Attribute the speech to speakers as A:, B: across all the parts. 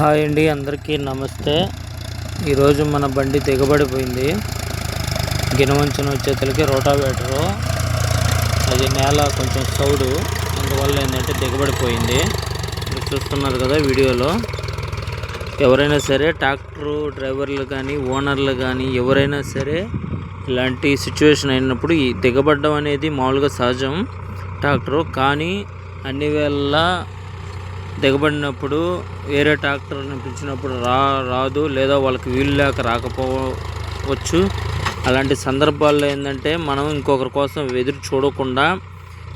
A: Hi అండి అందరికీ నమస్తే. ఈరోజు మన బండి దిగబడిపోయింది గినవంచిన వచ్చేతలకి రోటావేటరు. అది నేల కొంచెం సౌడు అందువల్ల ఏంటంటే దిగబడిపోయింది మీరు చూస్తున్నారు కదా వీడియోలో. ఎవరైనా సరే ట్రాక్టరు డ్రైవర్లు కానీ ఓనర్లు కానీ ఎవరైనా సరే ఇలాంటి సిచ్యువేషన్ అయినప్పుడు ఈ దిగబడడం అనేది మామూలుగా సహజం ట్రాక్టరు. కానీ అన్ని వేళ దిగబడినప్పుడు వేరే ట్రాక్టర్ని పిలిచినప్పుడు రా రాదు లేదా వాళ్ళకి వీలు లేక రాకపోవచ్చు. అలాంటి సందర్భాల్లో ఏంటంటే మనం ఇంకొకరి కోసం ఎదురు చూడకుండా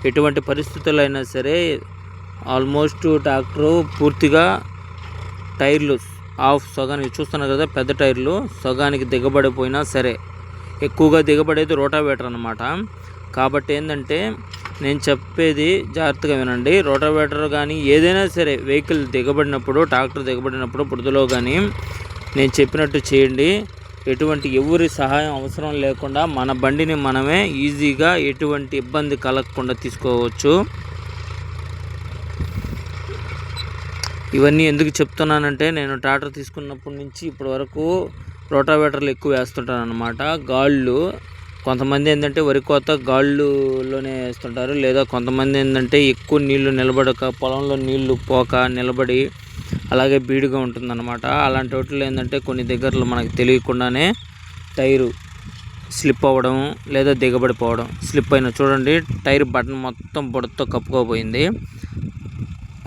A: ఎటువంటి పరిస్థితులు అయినా సరే ఆల్మోస్ట్ ట్రాక్టరు పూర్తిగా టైర్లు ఆఫ్ సగానికి చూస్తున్నారు కదా పెద్ద టైర్లు సగానికి దిగబడిపోయినా సరే ఎక్కువగా దిగబడేది రోటావేటర్ అనమాట కాబట్టి ఏంటంటే నేను చెప్పేది జాగ్రత్తగా వినండి. రోటోవేటర్ కానీ ఏదైనా సరే వెహికల్ దిగబడినప్పుడు ట్రాక్టర్ దిగబడినప్పుడు బురదలో కానీ నేను చెప్పినట్టు చేయండి. ఎటువంటి ఎవరి సహాయం అవసరం లేకుండా మన బండిని మనమే ఈజీగా ఎటువంటి ఇబ్బంది కలగకుండా తీసుకోవచ్చు. ఇవన్నీ ఎందుకు చెప్తున్నానంటే నేను ట్రాక్టర్ తీసుకున్నప్పటి నుంచి ఇప్పటి వరకు రోటావేటర్లు ఎక్కువ వేస్తుంటాను అనమాట గాళ్ళు కొంతమంది ఏంటంటే వరి కోత గాళ్ళులోనే వేస్తుంటారు లేదా కొంతమంది ఏంటంటే ఎక్కువ నీళ్ళు నిలబడక పొలంలో నీళ్ళు పోక నిలబడి అలాగే బీడుగా ఉంటుందన్నమాట. అలాంటి వాటిలో ఏంటంటే కొన్ని దగ్గరలో మనకు తెలియకుండానే టైరు స్లిప్ అవ్వడం లేదా దిగబడిపోవడం. స్లిప్ అయిన చూడండి టైర్ బటన్ మొత్తం బుడతో కప్పుకోపోయింది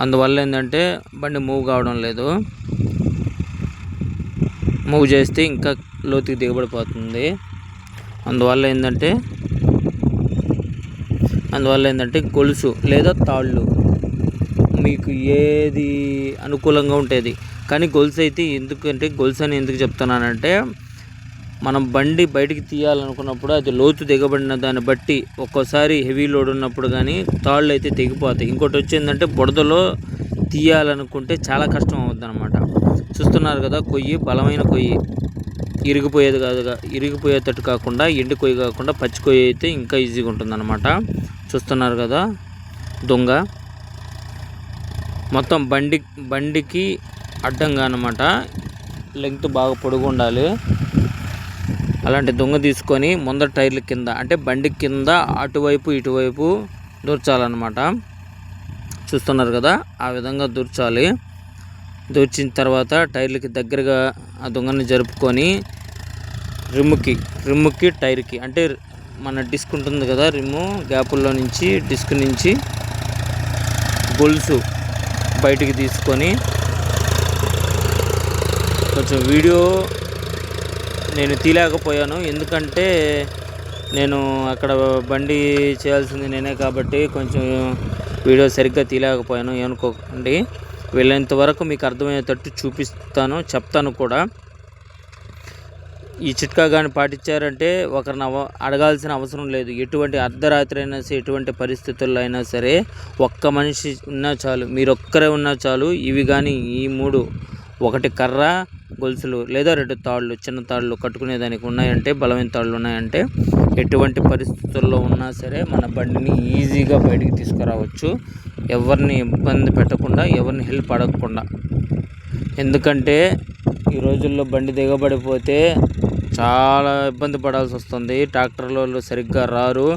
A: అందువల్ల ఏంటంటే బండి మూవ్ కావడం లేదు. మూవ్ చేస్తే ఇంకా లోతుకి దిగబడిపోతుంది. అందువల్ల ఏంటంటే అందువల్ల ఏంటంటే గొలుసు లేదా తాళ్ళు మీకు ఏది అనుకూలంగా ఉంటుంది. కానీ గొలుసు అయితే ఎందుకంటే గొలుసు అని ఎందుకు చెప్తున్నానంటే మనం బండి బయటికి తీయాలనుకున్నప్పుడు అది లోతు దిగబడిన దాన్ని బట్టి ఒక్కోసారి హెవీ లోడ్ ఉన్నప్పుడు కానీ తాళ్ళు అయితే తెగిపోతాయి. ఇంకోటి వచ్చిందంటే బుడదలో తీయాలనుకుంటే చాలా కష్టం అవుతుంది అనమాట చూస్తున్నారు కదా కొయ్యి బలమైన కొయ్యి. ఇరిగిపోయేది కాదుగా ఇరిగిపోయేటట్టు కాకుండా ఎండి కొయ్యి కాకుండా పచ్చి కొయ్యి అయితే ఇంకా ఈజీగా ఉంటుందన్నమాట. చూస్తున్నారు కదా దొంగ. మొత్తం బండి బండికి అడ్డంగా అనమాట లెంగ్త్ బాగా పొడుగు ఉండాలి. అలాంటి దొంగ తీసుకొని ముందర టైర్ల కింద అంటే బండి కింద అటువైపు ఇటువైపు దూర్చాలన్నమాట. చూస్తున్నారు కదా ఆ విధంగా దూర్చాలి. దూర్చిన తర్వాత టైర్లకి దగ్గరగా ఆ దొంగని జరుపుకొని రిమ్ముకి రిమ్ముకి టైర్కి. అంటే మన డిస్క్ ఉంటుంది కదా రిమ్ము గ్యాపుల్లో నుంచి డిస్క్ నుంచి గొలుసు బయటికి తీసుకొని కొంచెం వీడియో నేను తీయలేకపోయాను. ఎందుకంటే నేను అక్కడ బండి చేయాల్సింది నేనే కాబట్టి కొంచెం వీడియో సరిగ్గా తీయలేకపోయాను. ఏమనుకోకండి వెళ్ళేంత వరకు మీకు అర్థమయ్యేటట్టు చూపిస్తాను చెప్తాను కూడా. ఈ చిట్కా కానీ పాటించారంటే ఒకరిని అవ అడగాల్సిన అవసరం లేదు. ఎటువంటి అర్ధరాత్రి అయినా సరే ఎటువంటి పరిస్థితుల్లో అయినా సరే ఒక్క మనిషి ఉన్నా చాలు మీరు ఒక్కరే ఉన్నా చాలు ఇవి కానీ ఈ మూడు ఒకటి కర్ర గొలుసులు లేదా రెండు తాళ్ళు చిన్న తాళ్ళు కట్టుకునేదానికి ఉన్నాయంటే బలమైన తాళ్ళు ఉన్నాయంటే ఎటువంటి పరిస్థితుల్లో ఉన్నా సరే మన బండిని ఈజీగా బయటికి తీసుకురావచ్చు. ఎవరిని ఇబ్బంది పెట్టకుండా ఎవరిని హెల్ప్ అడగకుండా ఎందుకంటే ఈ రోజుల్లో బండి దిగబడిపోతే చాలా ఇబ్బంది పడాల్సి వస్తుంది. ట్రాక్టర్లు సరిగ్గా రారు.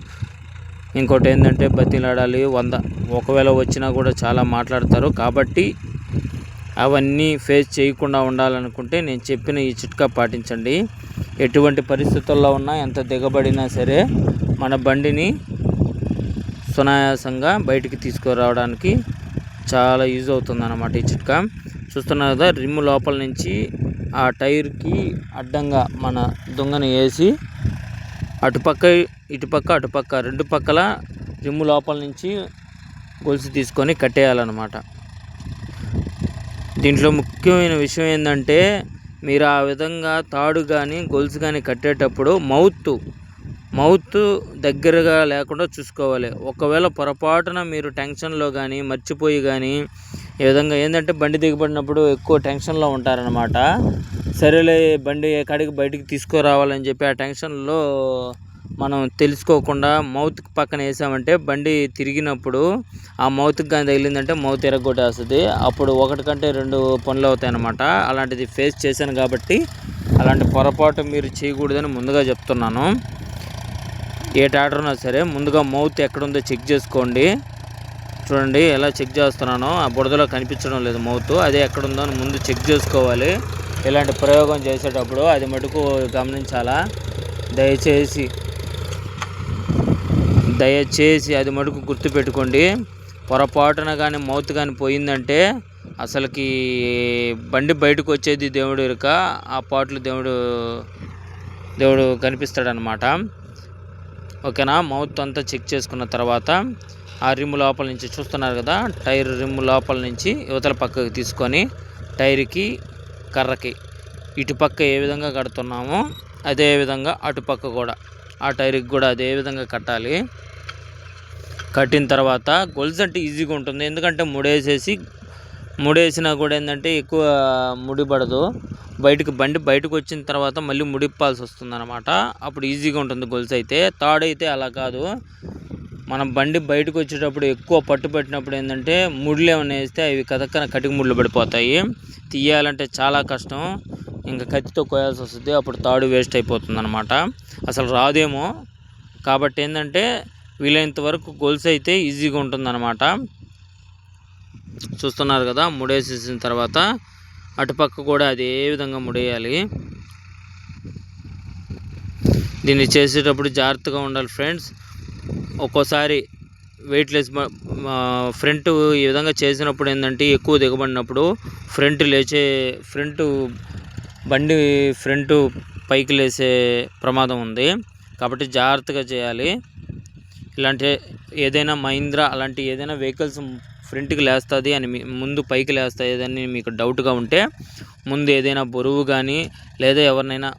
A: ఇంకోటి ఏంటంటే బతిలాడాలి. వంద ఒకవేళ వచ్చినా కూడా చాలా మాట్లాడతారు. కాబట్టి అవన్నీ ఫేస్ చేయకుండా ఉండాలనుకుంటే నేను చెప్పిన ఈ చిట్కా పాటించండి. ఎటువంటి పరిస్థితుల్లో ఉన్నా ఎంత దిగబడినా సరే మన బండిని సునాయాసంగా బయటికి తీసుకురావడానికి చాలా యూజ్ అవుతుంది అన్నమాట ఈ చిట్కా. చూస్తున్నారు కదా రిమ్ లోపల నుంచి ఆ టైర్కి అడ్డంగా మన దొంగను వేసి అటుపక్క ఇటుపక్క అటుపక్క రెండు పక్కల రిమ్ము లోపల నుంచి గొలుసు తీసుకొని కట్టేయాలన్నమాట. దీంట్లో ముఖ్యమైన విషయం ఏంటంటే మీరు ఆ విధంగా తాడు కానీ గొలుసు కానీ కట్టేటప్పుడు మౌత్ మౌత్ దగ్గరగా లేకుండా చూసుకోవాలి. ఒకవేళ పొరపాటున మీరు టెన్షన్లో కానీ మర్చిపోయి కానీ ఈ విధంగా ఏంటంటే బండి దిగబడినప్పుడు ఎక్కువ టెన్షన్లో ఉంటారనమాట సరేలే బండి ఎక్కడికి బయటికి తీసుకురావాలని చెప్పి ఆ టెన్షన్లో మనం తెలుసుకోకుండా మౌత్ పక్కన వేసామంటే బండి తిరిగినప్పుడు ఆ మౌత్కి కానీ తగిలిందంటే మౌత్ ఎరగొట్టేస్తుంది. అప్పుడు ఒకటి కంటే రెండు పనులు అవుతాయి అన్నమాట అలాంటిది ఫేస్ చేశాను కాబట్టి అలాంటి పొరపాటు మీరు చేయకూడదని ముందుగా చెప్తున్నాను. ఏ ట్రాక్టర్ ఉన్నా సరే ముందుగా మౌత్ ఎక్కడుందో చెక్ చేసుకోండి. చూడండి ఎలా చెక్ చేస్తున్నానో ఆ బురదలో కనిపించడం లేదు మౌత్. అదే ఎక్కడుందో అని ముందు చెక్ చేసుకోవాలి. ఇలాంటి ప్రయోగం చేసేటప్పుడు అది మటుకు గమనించాలా? దయచేసి దయచేసి అది మటుకు గుర్తుపెట్టుకోండి. పొరపాటున కానీ మౌత్ కానీ పోయిందంటే అసలుకి బండి బయటకు వచ్చేది దేవుడు ఇరుక ఆ పాటలు దేవుడు దేవుడు కనిపిస్తాడనమాట ఓకేనా? మౌత్ అంతా చెక్ చేసుకున్న తర్వాత ఆ రిమ్ లోపల నుంచి చూస్తున్నారు కదా టైర్ రిమ్ లోపల నుంచి యువతల పక్కకి తీసుకొని టైర్కి కర్రకి ఇటుపక్క ఏ విధంగా కడుతున్నామో అదే విధంగా అటుపక్క కూడా. ఆ టైర్కి కూడా అదే విధంగా కట్టాలి. కట్టిన తర్వాత గొలుసు అంటే ఈజీగా ఉంటుంది. ఎందుకంటే ముడేసేసి ముడి వేసినా కూడా ఏంటంటే ఎక్కువ ముడి పడదు. బయటకు బండి బయటకు వచ్చిన తర్వాత మళ్ళీ ముడిప్పాల్సి వస్తుంది అనమాట అప్పుడు ఈజీగా ఉంటుంది గొలుసు అయితే. తాడైతే అలా కాదు. మనం బండి బయటకు వచ్చేటప్పుడు ఎక్కువ పట్టు పెట్టినప్పుడు ఏంటంటే ముళ్ళు ఏమైనా వేస్తే అవి కథక్కన కటిక ముళ్ళు పడిపోతాయి. తీయాలంటే చాలా కష్టం. ఇంకా కత్తితో కోయాల్సి వస్తుంది. అప్పుడు తాడు వేస్ట్ అయిపోతుంది అనమాట అసలు రాదేమో. కాబట్టి ఏంటంటే వీలైనంత వరకు గొలుసు అయితే ఈజీగా ఉంటుందన్నమాట. చూస్తున్నారు కదా ముడేసేసిన తర్వాత అటుపక్క కూడా అదే విధంగా ముడేయాలి. దీన్ని చేసేటప్పుడు జాగ్రత్తగా ఉండాలి ఫ్రెండ్స్. ఒక్కోసారి వెయిట్లెస్ ఫ్రంట్ ఈ విధంగా చేసినప్పుడు ఏంటంటే ఎక్కువ దిగబడినప్పుడు ఫ్రంట్ లేచే ఫ్రంట్ బండి ఫ్రంట్ పైకి లేసే ప్రమాదం ఉంది. కాబట్టి జాగ్రత్తగా చేయాలి. ఇలాంటి ఏదైనా మహీంద్రా అలాంటి ఏదైనా వెహికల్స్ ఫ్రంట్కి లేస్తుంది అని ముందు పైకి లేస్తాయి అని మీకు డౌట్గా ఉంటే ముందు ఏదైనా బరువు కానీ లేదా ఎవరినైనా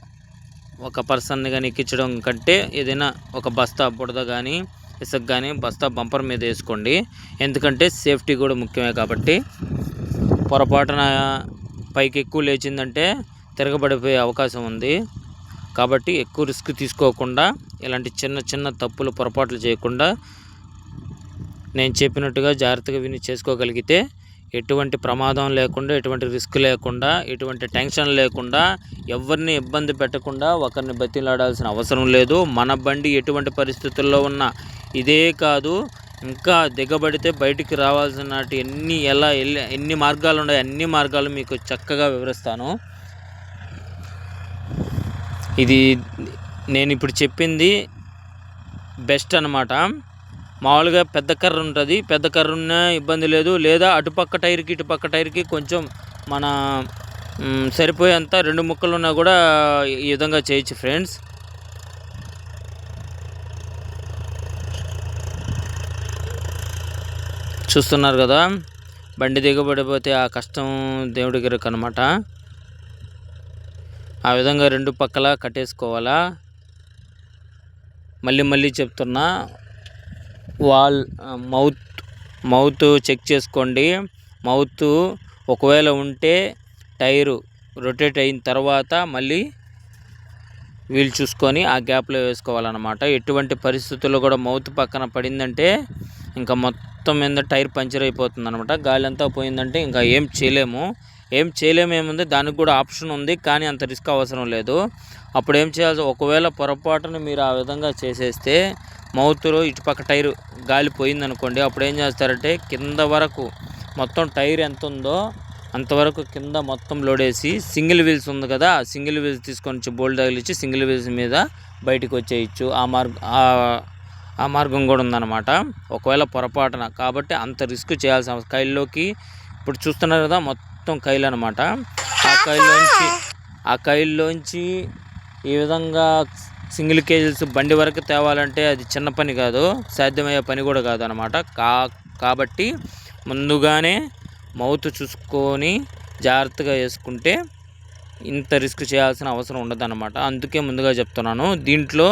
A: ఒక పర్సన్ని కానీ ఎక్కించడం కంటే ఏదైనా ఒక బస్తా బుడద కానీ ఇసుక కానీ బస్తా బంపర్ మీద వేసుకోండి. ఎందుకంటే సేఫ్టీ కూడా ముఖ్యమే కాబట్టి. పొరపాటున పైకి ఎక్కువ లేచిందంటే తిరగబడిపోయే అవకాశం ఉంది. కాబట్టి ఎక్కువ రిస్క్ తీసుకోకుండా ఇలాంటి చిన్న చిన్న తప్పులు పొరపాట్లు చేయకుండా నేను చెప్పినట్టుగా జాగ్రత్తగా విని చేసుకోగలిగితే ఎటువంటి ప్రమాదం లేకుండా ఎటువంటి రిస్క్ లేకుండా ఎటువంటి టెన్షన్ లేకుండా ఎవరిని ఇబ్బంది పెట్టకుండా ఒకరిని బతిలాడాల్సిన అవసరం లేదు. మన బండి ఎటువంటి పరిస్థితుల్లో ఉన్నా ఇదే కాదు. ఇంకా దిగబడితే బయటికి రావాల్సిన ఎన్ని ఎలా ఎన్ని మార్గాలు ఉన్నాయి అన్ని మార్గాలు మీకు చక్కగా వివరిస్తాను. ఇది నేను ఇప్పుడు చెప్పింది బెస్ట్ అనమాట మామూలుగా పెద్ద కర్ర ఉంటుంది. పెద్ద కర్ర ఉన్న ఇబ్బంది లేదు. లేదా అటుపక్క టైర్కి ఇటుపక్క టైర్కి కొంచెం మన సరిపోయేంత రెండు ముక్కలు ఉన్నా కూడా ఈ విధంగా చేయొచ్చు ఫ్రెండ్స్. చూస్తున్నారు కదా? బండి దిగబడిపోతే ఆ కష్టం దేవుడి గిరకు అనమాట ఆ విధంగా రెండు పక్కల కట్టేసుకోవాలా? మళ్ళీ మళ్ళీ చెప్తున్నా వాల్ మౌత్ మౌత్ చెక్ చేసుకోండి. మౌత్ ఒకవేళ ఉంటే టైరు రొటేట్ అయిన తర్వాత మళ్ళీ వీల్ చూసుకొని ఆ గ్యాప్లో వేసుకోవాలన్నమాట. ఎటువంటి పరిస్థితుల్లో కూడా మౌత్ పక్కన పడిందంటే ఇంకా మొత్తం మీద టైర్ పంచర్ అయిపోతుంది అనమాట గాలి అంతా పోయిందంటే ఇంకా ఏం చేయలేము. ఏం చేయలేము ఏముంది? దానికి కూడా ఆప్షన్ ఉంది కానీ అంత రిస్క్ అవసరం లేదు. అప్పుడు ఏం చేయాల్సి ఒకవేళ పొరపాటున మీరు ఆ విధంగా చేసేస్తే మౌత్లో ఇటుపక్క టైరు గాలి పోయిందనుకోండి అప్పుడు ఏం చేస్తారంటే కింద వరకు మొత్తం టైర్ ఎంత ఉందో అంతవరకు కింద మొత్తం లోడేసి సింగిల్ వీల్స్ ఉంది కదా సింగిల్ వీల్స్ తీసుకొని వచ్చి బోల్డ్ తగిలిచ్చి సింగిల్ వీల్స్ మీద బయటకు వచ్చేయచ్చు. ఆ మార్గం ఆ మార్గం కూడా ఉందన్నమాట. ఒకవేళ పొరపాటున కాబట్టి అంత రిస్క్ చేయాల్సిన కైల్లోకి ఇప్పుడు చూస్తున్నారు కదా మొత్తం కైలు అనమాట ఆ కైల్లోంచి ఆ కైల్లోంచి ఈ విధంగా సింగిల్ కేజీస్ బండి వరకు తేవాలంటే అది చిన్న పని కాదు సాధ్యమయ్యే పని కూడా కాదు అనమాట కా కాబట్టి ముందుగానే మౌత్ చూసుకొని జాగ్రత్తగా వేసుకుంటే ఇంత రిస్క్ చేయాల్సిన అవసరం ఉండదు అనమాట అందుకే ముందుగా చెప్తున్నాను దీంట్లో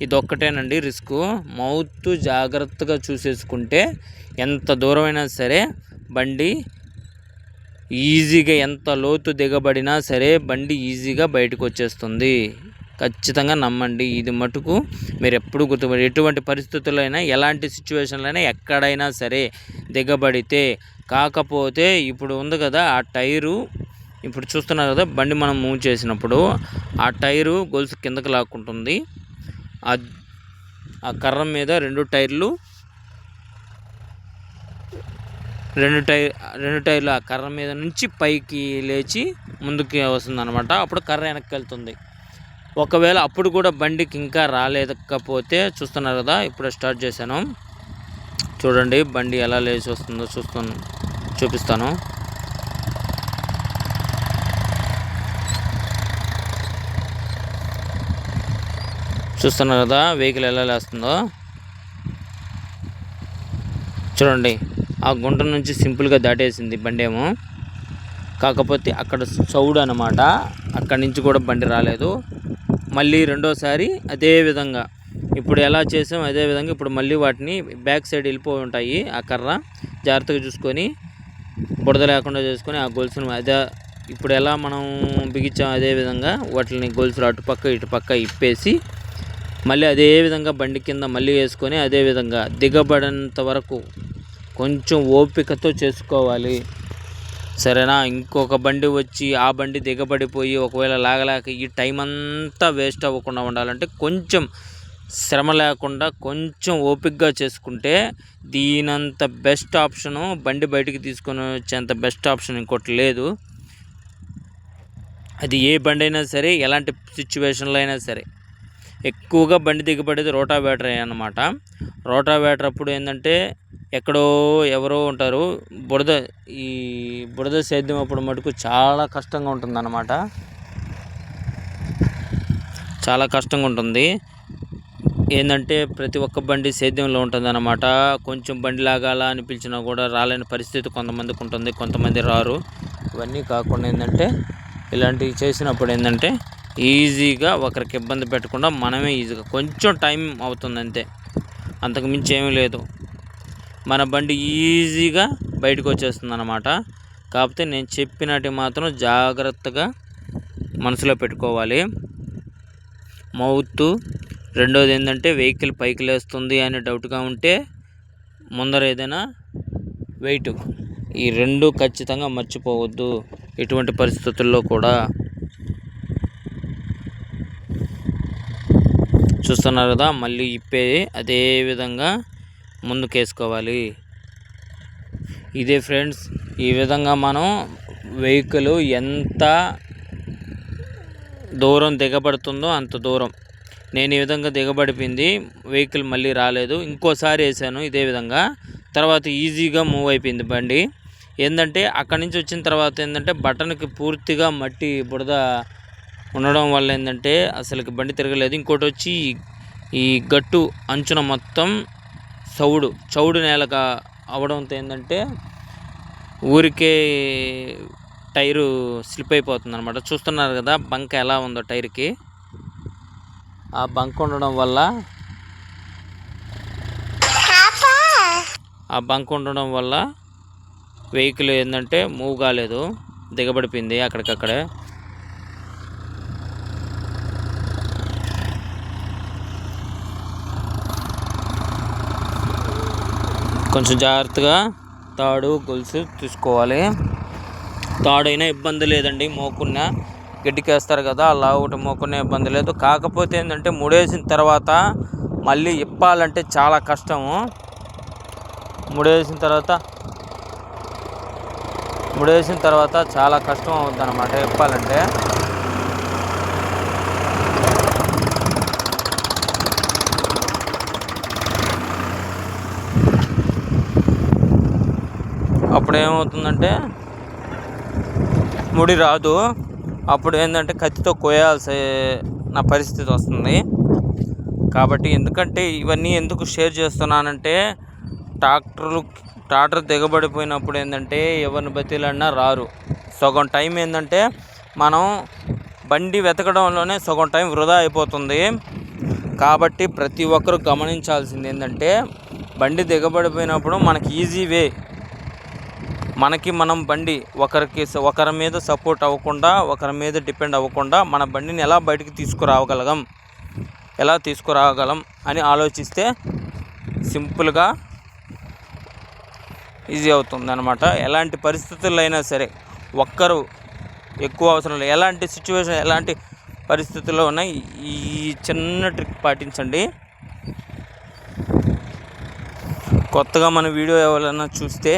A: ఇది ఒక్కటేనండి రిస్క్. మౌత్ జాగ్రత్తగా చూసేసుకుంటే ఎంత దూరమైనా సరే బండి ఈజీగా ఎంత లోతు దిగబడినా సరే బండి ఈజీగా బయటకు వచ్చేస్తుంది ఖచ్చితంగా నమ్మండి. ఇది మటుకు మీరు ఎప్పుడు గుర్తుపడి ఎటువంటి పరిస్థితుల్లో అయినా ఎలాంటి సిచ్యువేషన్లో అయినా ఎక్కడైనా సరే దిగబడితే కాకపోతే ఇప్పుడు ఉంది కదా ఆ టైరు ఇప్పుడు చూస్తున్నారు కదా బండి మనం మూవ్ చేసినప్పుడు ఆ టైరు గొలుసు కిందకు లాక్కుంటుంది. ఆ ఆ కర్ర మీద రెండు టైర్లు రెండు టైర్ రెండు టైర్లు ఆ కర్ర మీద నుంచి పైకి లేచి ముందుకి వస్తుంది అనమాట అప్పుడు కర్ర వెనక్కి వెళ్తుంది ఒకవేళ అప్పుడు కూడా బండికి ఇంకా రాలేకపోతే చూస్తున్నారు కదా ఇప్పుడు స్టార్ట్ చేశాను. చూడండి బండి ఎలా లేచి వస్తుందో చూస్తాను చూపిస్తాను. చూస్తున్నారు కదా వెహికల్ ఎలా లేస్తుందో. చూడండి. ఆ గుంట నుంచి సింపుల్గా దాటేసింది బండేమో. కాకపోతే అక్కడ చౌడు అనమాట అక్కడి నుంచి కూడా బండి రాలేదు. మళ్ళీ రెండోసారి అదే విధంగా. ఇప్పుడు ఎలా చేసాం? అదే విధంగా ఇప్పుడు మళ్ళీ వాటిని బ్యాక్ సైడ్ వెళ్ళిపోయి ఉంటాయి ఆ కర్ర. జాగ్రత్తగా చూసుకొని బుడద లేకుండా చేసుకొని ఆ గొలుసును అదే ఇప్పుడు ఎలా మనం బిగించాం అదే విధంగా వాటిని గొలుసులు అటుపక్క ఇటుపక్క ఇప్పేసి మళ్ళీ అదే విధంగా బండి కింద మళ్ళీ వేసుకొని అదే విధంగా దిగబడేంత వరకు కొంచెం ఓపికతో చేసుకోవాలి. సరేనా? ఇంకొక బండి వచ్చి ఆ బండి దిగబడిపోయి ఒకవేళ లాగలేక ఈ టైం అంతా వేస్ట్ అవ్వకుండా ఉండాలంటే కొంచెం శ్రమ లేకుండా కొంచెం ఓపికగా చేసుకుంటే దీనంత బెస్ట్ ఆప్షను బండి బయటికి తీసుకొని వచ్చేంత బెస్ట్ ఆప్షన్ ఇంకోటి లేదు. అది ఏ బండి అయినా సరే ఎలాంటి సిచ్యువేషన్లో అయినా సరే. ఎక్కువగా బండి దిగబడేది రోటావేటర్ అన్నమాట. రోటావేటర్ అప్పుడు ఏంటంటే ఎక్కడో ఎవరో ఉంటారు. బురద ఈ బురద సేద్యం అప్పుడు మటుకు చాలా కష్టంగా ఉంటుందన్నమాట. చాలా కష్టంగా ఉంటుంది. ఏంటంటే ప్రతి ఒక్క బండి సేద్యంలో ఉంటుందన్నమాట. కొంచెం బండి లాగాల అని పిలిచినా కూడా రాలేని పరిస్థితి కొంతమందికి ఉంటుంది కొంతమంది రారు. ఇవన్నీ కాకుండా ఏంటంటే ఇలాంటివి చేసినప్పుడు ఏంటంటే ఈజీగా ఒకరికి ఇబ్బంది పెట్టకుండా మనమే ఈజీగా కొంచెం టైం అవుతుంది అంతే అంతకు మించి ఏమీ లేదు. మన బండి ఈజీగా బయటకు వచ్చేస్తుంది అనమాట కాకపోతే నేను చెప్పినట్టు మాత్రం జాగ్రత్తగా మనసులో పెట్టుకోవాలి. మౌత్. రెండోది ఏంటంటే వెహికల్ పైకి లేస్తుంది అనే డౌట్గా ఉంటే ముందర ఏదైనా వెయిట్. ఈ రెండు ఖచ్చితంగా మర్చిపోవద్దు ఎటువంటి పరిస్థితుల్లో కూడా. చూస్తున్నారు కదా మళ్ళీ ఇప్పే అదే విధంగా ముందుకేసుకోవాలి. ఇదే ఫ్రెండ్స్ ఈ విధంగా మనం వెహికల్ ఎంత దూరం దిగబడుతుందో అంత దూరం. నేను ఈ విధంగా దిగబడిపోయింది వెహికల్ మళ్ళీ రాలేదు. ఇంకోసారి వేసాను ఇదే విధంగా. తర్వాత ఈజీగా మూవ్ అయిపోయింది బండి. ఏంటంటే అక్కడి నుంచి వచ్చిన తర్వాత ఏంటంటే బటన్కి పూర్తిగా మట్టి బురద ఉండడం వల్ల ఏంటంటే అసలుకి బండి తిరగలేదు. ఇంకోటి వచ్చి ఈ గట్టు అంచున మొత్తం చౌడు చౌడు నేలగా అవడంతో ఏంటంటే ఊరికే టైరు స్లిప్ అయిపోతుంది అనమాట చూస్తున్నారు కదా బంక ఎలా ఉందో టైర్కి. ఆ బంక్ ఉండడం వల్ల ఆ బంక్ ఉండడం వల్ల వెహికల్ ఏంటంటే మూవ్ కాలేదు దిగబడిపోయింది అక్కడికక్కడే. కొంచెం జాగ్రత్తగా తాడు గొలుసు తీసుకోవాలి. తాడైనా ఇబ్బంది లేదండి మోకున్న గడ్డికేస్తారు కదా అలా ఒకటి మోకున్న ఇబ్బంది లేదు. కాకపోతే ఏంటంటే ముడేసిన తర్వాత మళ్ళీ ఇప్పాలంటే చాలా కష్టము. ముడేసిన తర్వాత ముడేసిన తర్వాత చాలా కష్టం అవుతుంది అనమాట ఇప్పాలంటే. అప్పుడు ఏమవుతుందంటే ముడి రాదు. అప్పుడు ఏంటంటే కత్తితో కోయాల్సి నా పరిస్థితి వస్తుంది. కాబట్టి ఎందుకంటే ఇవన్నీ ఎందుకు షేర్ చేస్తున్నానంటే ట్రాక్టర్లు ట్రాక్టర్ దిగబడిపోయినప్పుడు ఏంటంటే ఎవరిని బతిలన్నా రారు. సగం టైం ఏంటంటే మనం బండి వెతకడంలోనే సగం టైం వృధా అయిపోతుంది. కాబట్టి ప్రతి ఒక్కరు గమనించాల్సింది ఏంటంటే బండి దిగబడిపోయినప్పుడు మనకి ఈజీ వే మనకి మనం బండి ఒకరికి ఒకరి మీద సపోర్ట్ అవ్వకుండా ఒకరి మీద డిపెండ్ అవ్వకుండా మన బండిని ఎలా బయటికి తీసుకురావగలం ఎలా తీసుకురాగలం అని ఆలోచిస్తే సింపుల్గా ఈజీ అవుతుంది అనమాట ఎలాంటి పరిస్థితుల్లో అయినా సరే ఒక్కరు ఎక్కువ అవసరం లేదు. ఎలాంటి సిచ్యువేషన్ ఎలాంటి పరిస్థితుల్లో ఉన్నా ఈ చిన్న ట్రిక్ పాటించండి. కొత్తగా మన వీడియో ఎవరైనా చూస్తే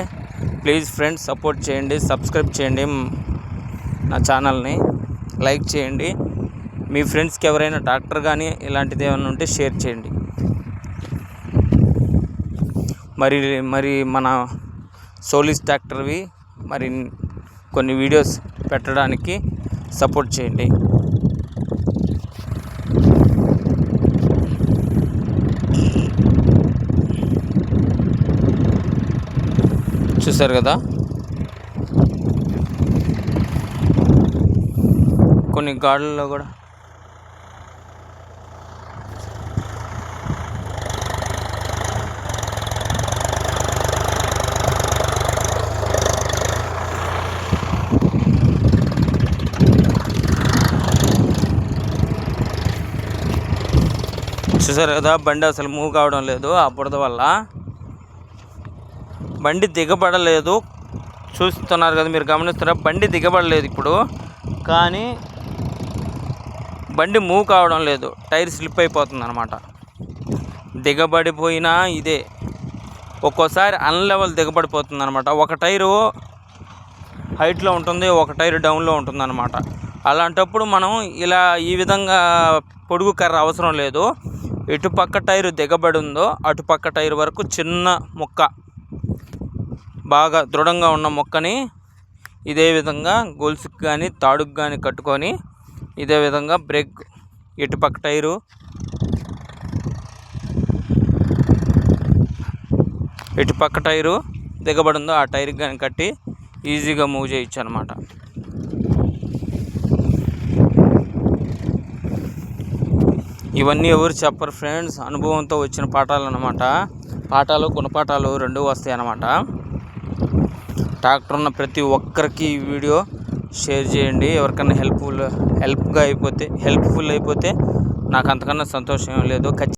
A: ప్లీజ్ ఫ్రెండ్స్ సపోర్ట్ చేయండి సబ్స్క్రైబ్ చేయండి నా ఛానల్ని లైక్ చేయండి. మీ ఫ్రెండ్స్కి ఎవరైనా డాక్టర్ కానీ ఇలాంటిది ఏమైనా ఉంటే షేర్ చేయండి. మరి మరి మన సోలిస్ డాక్టర్వి మరి కొన్ని వీడియోస్ పెట్టడానికి సపోర్ట్ చేయండి. చూసారు కదా? కొన్ని గాడుల్లో కూడా. చూసారు కదా? బండి అసలు మూవ్ కావడం లేదు ఆ బురద వల్ల. బండి దిగబడలేదు. చూస్తున్నారు కదా మీరు గమనిస్తున్నారు బండి దిగబడలేదు ఇప్పుడు. కానీ బండి మూవ్ కావడం లేదు. టైర్ స్లిప్ అయిపోతుంది అనమాట దిగబడిపోయినా ఇదే. ఒక్కోసారి అన్లెవెల్ దిగబడిపోతుంది అనమాట ఒక టైరు హైట్లో ఉంటుంది ఒక టైర్ డౌన్లో ఉంటుంది అనమాట అలాంటప్పుడు మనం ఇలా ఈ విధంగా పొడుగు కర్ర అవసరం లేదు. ఇటుపక్క టైరు దిగబడి ఉందో అటుపక్క టైర్ వరకు చిన్న ముక్క బాగా దృఢంగా ఉన్న మొక్కని ఇదే విధంగా గొలుసుకు కానీ తాడుకు కానీ కట్టుకొని ఇదే విధంగా బ్రేక్ ఇటుపక్క టైరు ఇటుపక్క టైరు దిగబడిందో ఆ టైర్కి కానీ కట్టి ఈజీగా మూవ్ చేయొచ్చు అనమాట ఇవన్నీ ఎవరు చెప్పరు ఫ్రెండ్స్. అనుభవంతో వచ్చిన పాఠాలు అనమాట పాఠాలు గుణపాఠాలు రెండు వస్తాయి అన్నమాట ట్రాక్టర్ ఉన్న ప్రతి ఒక్కరికి ఈ వీడియో షేర్ చేయండి. ఎవరికైనా హెల్ప్ఫుల్ హెల్ప్గా అయిపోతే హెల్ప్ఫుల్ అయిపోతే నాకు అంతకన్నా సంతోషం లేదు. ఖచ్చితంగా